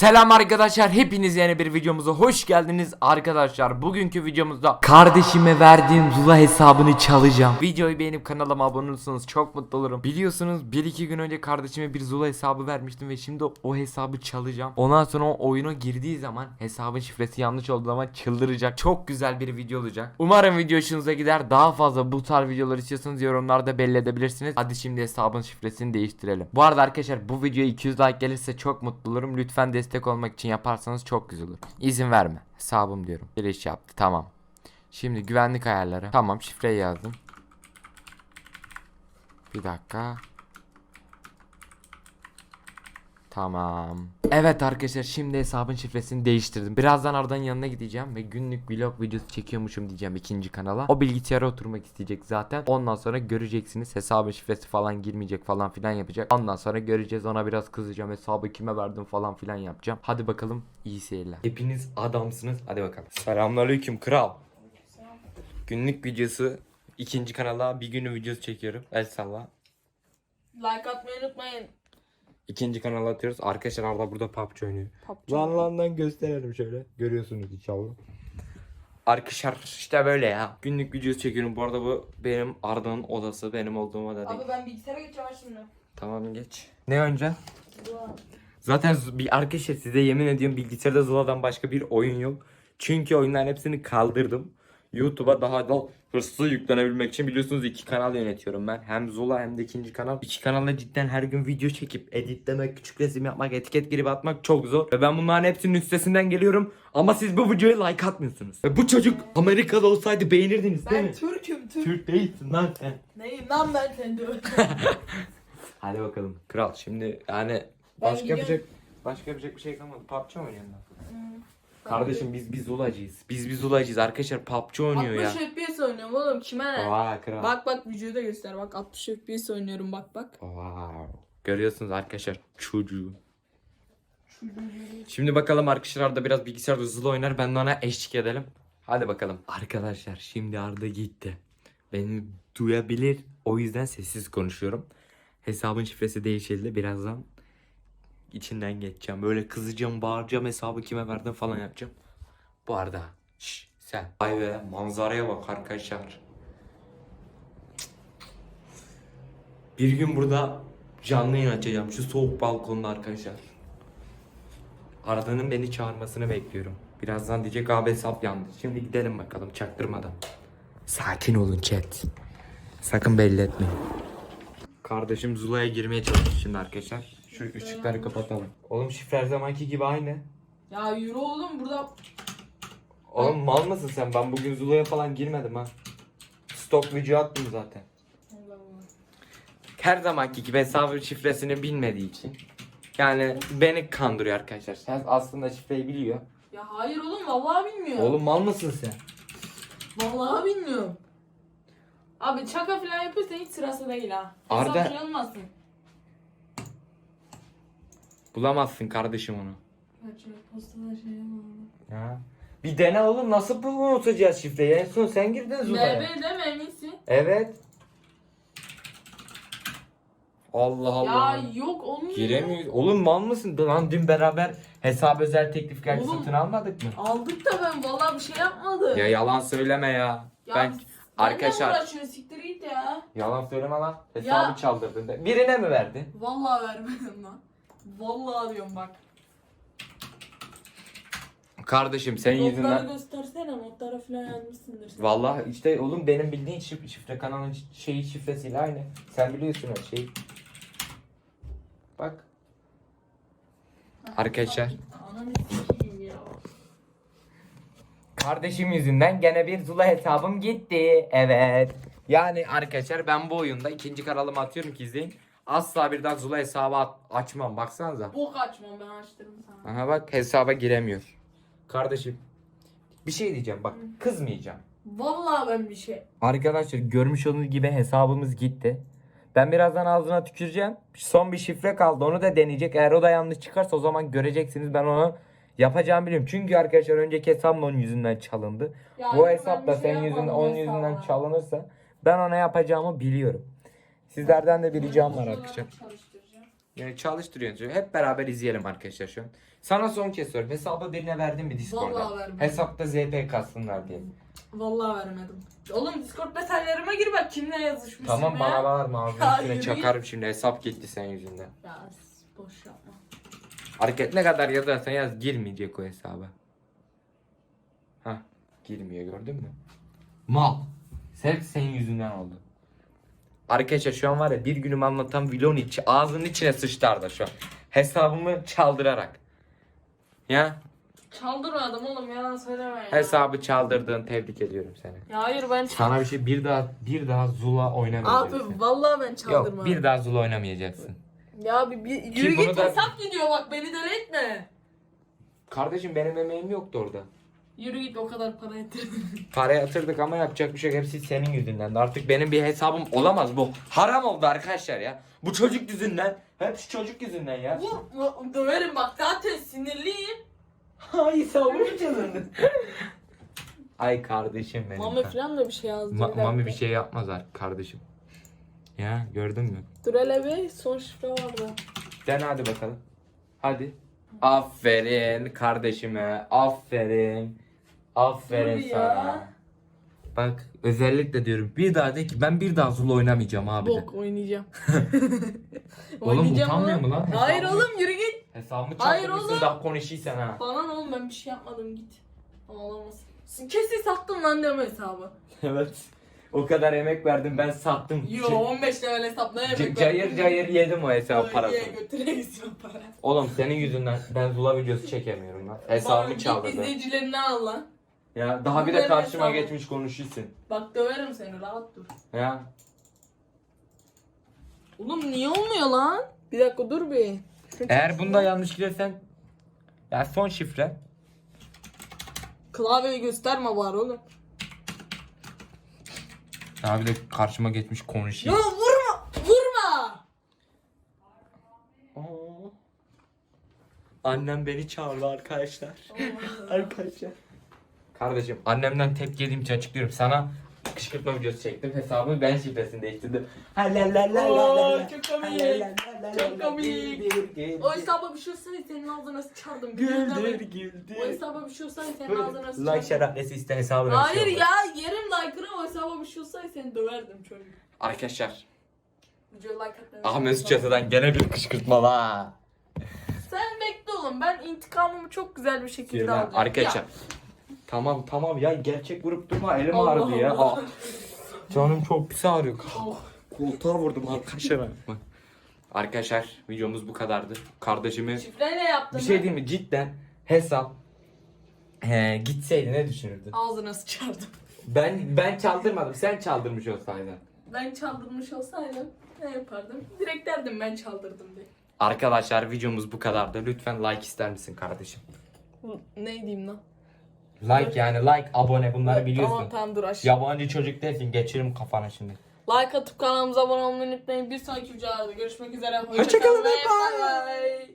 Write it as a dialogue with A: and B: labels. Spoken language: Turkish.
A: Selam arkadaşlar hepiniz yeni bir videomuza hoş geldiniz. Arkadaşlar bugünkü videomuzda kardeşime verdiğim Zula hesabını çalacağım. Videoyu beğenip kanalıma abone olursanız çok mutlu olurum. Biliyorsunuz 1-2 gün önce kardeşime bir Zula hesabı vermiştim ve şimdi o hesabı çalacağım. Ondan sonra o oyuna girdiği zaman hesabın şifresi yanlış olduğu zaman çıldıracak. Çok güzel bir video olacak. Umarım video hoşunuza gider. Daha fazla bu tarz videolar istiyorsanız yorumlarda belli edebilirsiniz. Hadi şimdi hesabın şifresini değiştirelim. Bu arada arkadaşlar bu videoya 200 like gelirse çok mutlu olurum. Lütfen destek olmak için yaparsanız çok güzel olur. İzin verme. Hesabım diyorum. Giriş yaptı. Tamam. Şimdi güvenlik ayarları. Tamam şifreyi yazdım. Bir dakika Tamam. Evet arkadaşlar şimdi hesabın şifresini değiştirdim. Birazdan Arda'nın yanına gideceğim ve günlük vlog videosu çekiyormuşum diyeceğim ikinci kanala. O bilgisayara oturmak isteyecek zaten. Ondan sonra göreceksiniz hesabın şifresi falan girmeyecek falan filan yapacak. Ondan sonra göreceğiz ona biraz kızacağım hesabı kime verdim falan filan yapacağım. Hadi bakalım iyi seyirler. Hepiniz adamsınız. Hadi bakalım. Selamünaleyküm kral. Günlük videosu ikinci kanala bir günü videosu çekiyorum. El salla.
B: Like atmayı unutmayın.
A: İkinci kanala atıyoruz. Arkadaşlar Arda burada PUBG oynuyor.
B: PUBG.
A: Lan lan lan gösterelim şöyle. Görüyorsunuz inşallah. Arkadaşlar işte böyle ya. Günlük videosu çekiyorum. Bu arada bu benim Arda'nın odası. Benim olduğum oda değil.
B: Abi ben bilgisayara geçeceğim şimdi.
A: Tamam geç. Ne önce?
B: Dua.
A: Zaten bir arkadaşlar size yemin ediyorum bilgisayarda Zula'dan başka bir oyun yok. Çünkü oyunların hepsini kaldırdım. YouTube'a daha da hırslı yüklenebilmek için biliyorsunuz iki kanal yönetiyorum ben. Hem Zula hem de ikinci kanal. İki kanalda cidden her gün video çekip editlemek, küçük resim yapmak, etiket girip atmak çok zor. Ve ben bunların hepsinin üstesinden geliyorum. Ama siz bu videoya like atmıyorsunuz. Ve bu çocuk Amerika'da olsaydı beğenirdiniz değil
B: Ben
A: mi?
B: Türk'üm Türk.
A: Türk değilsin lan sen.
B: Neyim lan ben diyorum.
A: Hadi bakalım. Kral şimdi yani
B: Ben
A: başka
B: gidiyorum.
A: yapacak başka yapacak bir şey kalmadı. PUBG oynuyorsun lan? Kardeşim biz biz Zulacıyız. Biz biz Zulacıyız. Arkadaşlar PUBG oynuyor ya.
B: 60 FPS oynuyorum oğlum kime ne?
A: Vay kral.
B: Bak bak videoda göster bak 60 FPS oynuyorum bak bak.
A: Wow. Görüyorsunuz arkadaşlar çocuğu. Şimdi bakalım arkadaşlar Arda biraz bilgisayarda hızlı oynar. Ben de ona eşlik edelim. Hadi bakalım. Arkadaşlar şimdi Arda gitti. Beni duyabilir. O yüzden sessiz konuşuyorum. Hesabın şifresi değişildi. Birazdan içinden geçeceğim. Böyle kızacağım, bağıracağım hesabı kime verdim falan yapacağım. Bu arada şş, sen. Vay be manzaraya bak arkadaşlar. Bir gün burada canlı yayın açacağım şu soğuk balkonda arkadaşlar. Arda'nın beni çağırmasını bekliyorum. Birazdan diyecek abi hesap yandı. Şimdi gidelim bakalım çaktırmadan. Sakin olun chat. Sakın belli etmeyin. Kardeşim Zula'ya girmeye çalışıyor şimdi arkadaşlar. Şu ışıkları kapatalım. Oğlum şifre her zamanki gibi aynı.
B: Ya yürü oğlum burada.
A: Oğlum mal mısın sen? Ben bugün Zula'ya falan girmedim ha. Stok video attım zaten.
B: Allah Allah.
A: Her zamanki gibi hesabın şifresini bilmediği için. Yani beni kandırıyor arkadaşlar. Sen aslında şifreyi biliyor.
B: Ya hayır oğlum vallahi bilmiyorum.
A: Oğlum mal mısın sen?
B: Vallahi bilmiyorum. Abi şaka falan yapıyorsan hiç sırası değil ha. Hesap
A: Arda-
B: çalınmasın.
A: Bulamazsın kardeşim onu.
B: Kaçıyor postada şey.
A: Ha. Bir dene oğlum nasıl bu unutacağız şifreyi? En son sen girdin Zula'ya.
B: BB deme en iyisi.
A: Evet. Allah Allah.
B: Ya yok olmuyor.
A: Giremiyoruz. Oğlum mal mısın? Lan dün beraber hesap özel teklif geldi
B: Oğlum.
A: satın almadık mı?
B: Aldık da ben vallahi bir şey yapmadım.
A: Ya yalan söyleme ya.
B: Ya
A: ben
B: Arkadaşlar.
A: arkadaşlar
B: uğraşıyorsun siktir git ya.
A: yalan söyleme lan. Hesabı
B: Ya.
A: çaldırdın. de. Birine mi verdin?
B: Vallahi vermedim lan. Vallahi diyorum bak.
A: Kardeşim senin
B: Notları
A: yüzünden.
B: göstersene notlara falan yazmışsındır sen.
A: Vallahi işte oğlum benim bildiğin şif- şifre kanalın şeyi şifresiyle aynı. Sen biliyorsun o şeyi. Bak. Arkadaşlar.
B: Ananı sikeyim ya.
A: Kardeşim yüzünden gene bir Zula hesabım gitti. Evet. Yani arkadaşlar ben bu oyunda ikinci kanalımı atıyorum ki izleyin. Asla birden Zula hesabı at- açmam. Baksanıza.
B: Bok açmam ben açtırdım sana.
A: Aha bak hesaba giremiyor. Kardeşim. Bir şey diyeceğim bak kızmayacağım.
B: Vallahi ben bir şey.
A: Arkadaşlar görmüş olduğunuz gibi hesabımız gitti. Ben birazdan ağzına tüküreceğim. Son bir şifre kaldı. Onu da deneyecek. Eğer o da yanlış çıkarsa o zaman göreceksiniz. Ben onu yapacağımı biliyorum. Çünkü arkadaşlar önceki hesabım da onun yüzünden çalındı.
B: Ya
A: Bu
B: ben
A: hesap
B: bir
A: da
B: şey
A: senin yüzünden onun
B: hesaba.
A: yüzünden çalınırsa ben ona yapacağımı biliyorum. Sizlerden de bir ricam var arkadaşlar.
B: çalıştıracağım.
A: Yani çalıştırıyorsun. Hep beraber izleyelim arkadaşlar şu an. Sana son kez soruyorum. Hesabı birine verdin mi Discord'da?
B: Vallahi vermedim.
A: Hesapta ZP kalsınlar diye.
B: Vallahi vermedim. Oğlum Discord mesajlarıma gir bak kimle yazışmışsın
A: Tamam
B: ya.
A: bana bağırma abi.
B: Ya
A: Üstüne
B: yürü
A: çakarım şimdi. Hesap gitti senin yüzünden.
B: Ya boş yapma.
A: Hareket ne kadar yazarsan yaz girmeyecek o hesaba. Hah girmiyor gördün mü? Mal. Hep senin yüzünden oldu. Arkadaşlar şu an var ya bir günümü anlatan vlogun içi ağzının içine sıçtı Arda şu an. Hesabımı çaldırarak. Ya
B: Çaldırmadım oğlum yalan söyleme ya.
A: hesabı çaldırdığın tebrik ediyorum seni.
B: Ya hayır ben
A: Sana bir şey bir daha bir daha Zula oynamayacaksın.
B: Abi vallahi ben
A: Yok
B: çaldırmadım.
A: bir daha Zula oynamayacaksın.
B: Ya bir, bir yürü
A: bunu
B: git
A: da-
B: hesap gidiyor bak beni deli etme.
A: Kardeşim benim emeğim yoktu orada.
B: Yürü git o kadar para ettirdin.
A: Para yatırdık ama yapacak bir şey yok. Hepsi senin yüzünden. Artık benim bir hesabım olamaz bu. Haram oldu arkadaşlar ya. Bu çocuk yüzünden. Hep şu çocuk yüzünden ya.
B: Vur, döverim bak zaten sinirliyim.
A: Ay hesabımı çalındın. Ay kardeşim benim.
B: Mami falan da bir şey yazdı.
A: Ma-
B: bir
A: Mami bir şey yapmaz artık kardeşim. Ya gördün mü?
B: Dur hele bir son şifre vardı.
A: Den hadi bakalım. Hadi. Aferin kardeşime. Aferin. Aferin
B: Dur ya.
A: sana. Bak özellikle diyorum. Bir daha de ki ben bir daha Zula oynamayacağım abi de.
B: Bok oynayacağım.
A: Oğlum utanmıyor mu lan?
B: Hayır
A: Hesabı-
B: oğlum yürü git.
A: Hesabımı
B: Hayır oğlum.
A: daha konuşuysan ha.
B: Bana ne oğlum ben bir şey yapmadım git. Ağlamasın. Kesin sattın lan deme hesabı.
A: Evet. O kadar emek verdim ben sattım.
B: Yo 15 level hesap ne
A: C-
B: yemek
A: cayır cayır yedim o hesap parasını.
B: Ye götüreyiz o para.
A: Oğlum senin yüzünden ben Zula videosu çekemiyorum lan. Hesabımı
B: git
A: çaldırdın.
B: izleyicilerini al lan.
A: Ya daha bir de karşıma geçmiş konuşuyorsun.
B: Bak döverim seni rahat dur.
A: Ya
B: Oğlum niye olmuyor lan? Bir dakika dur bir.
A: eğer bunda yanlış girersen ya son şifre.
B: Klavyeyi gösterme bari oğlum.
A: Bir de karşıma geçmiş
B: Ya
A: konuşuyor.
B: vurma! Vurma!
A: Oo. Annem beni çağırdı arkadaşlar. arkadaşlar. Kardeşim annemden tepki yediğim için açıklıyorum. Sana kışkırtma videosu çektim. Hesabımı ben şifresini değiştirdim.
B: Oo, çok komik. Çok komik. O hesaba bir şey olsaydı senin ağzına sıçardım.
A: Güldür
B: O
A: güldür.
B: hesaba bir şey olsaydı senin ağzına sıçardım.
A: Like şereflesi iste hesabına bir
B: Hayır
A: şey
B: ya yerim like'ını o hesaba bir şey olsaydı seni döverdim çocuk.
A: Arkadaşlar
B: Video like atmayı
A: Ahmet
B: unutma.
A: Çatı'dan gene bir kışkırtma la.
B: Sen bekle oğlum ben intikamımı çok güzel bir şekilde alacağım.
A: Arkadaşlar. Tamam tamam ya gerçek vurup durma elim
B: Allah
A: ağrıdı ya.
B: Allah.
A: Aa, Canım çok pis ağrıyor. Koltuğa vurdum arkadaşlar. Arkadaşlar videomuz bu kadardı. Kardeşimi
B: Şifre ne yaptın?
A: bir şey diyeyim mi cidden hesap he, gitseydi ne düşünürdün?
B: Ağzına sıçardım.
A: Ben ben çaldırmadım sen çaldırmış olsaydın.
B: Ben çaldırmış olsaydım ne yapardım? Direkt derdim ben çaldırdım diye.
A: Arkadaşlar videomuz bu kadardı. Lütfen like ister misin kardeşim?
B: Ne diyeyim lan?
A: Like yani like abone bunları biliyorsun.
B: Tamam tamam dur aşağı.
A: Yabancı çocuk değilsin geçiririm kafana şimdi.
B: Like atıp kanalımıza abone olmayı unutmayın. Bir sonraki videolarda görüşmek üzere.
A: Hoşça kalın,
B: ve
A: bye bye.
B: bye bye.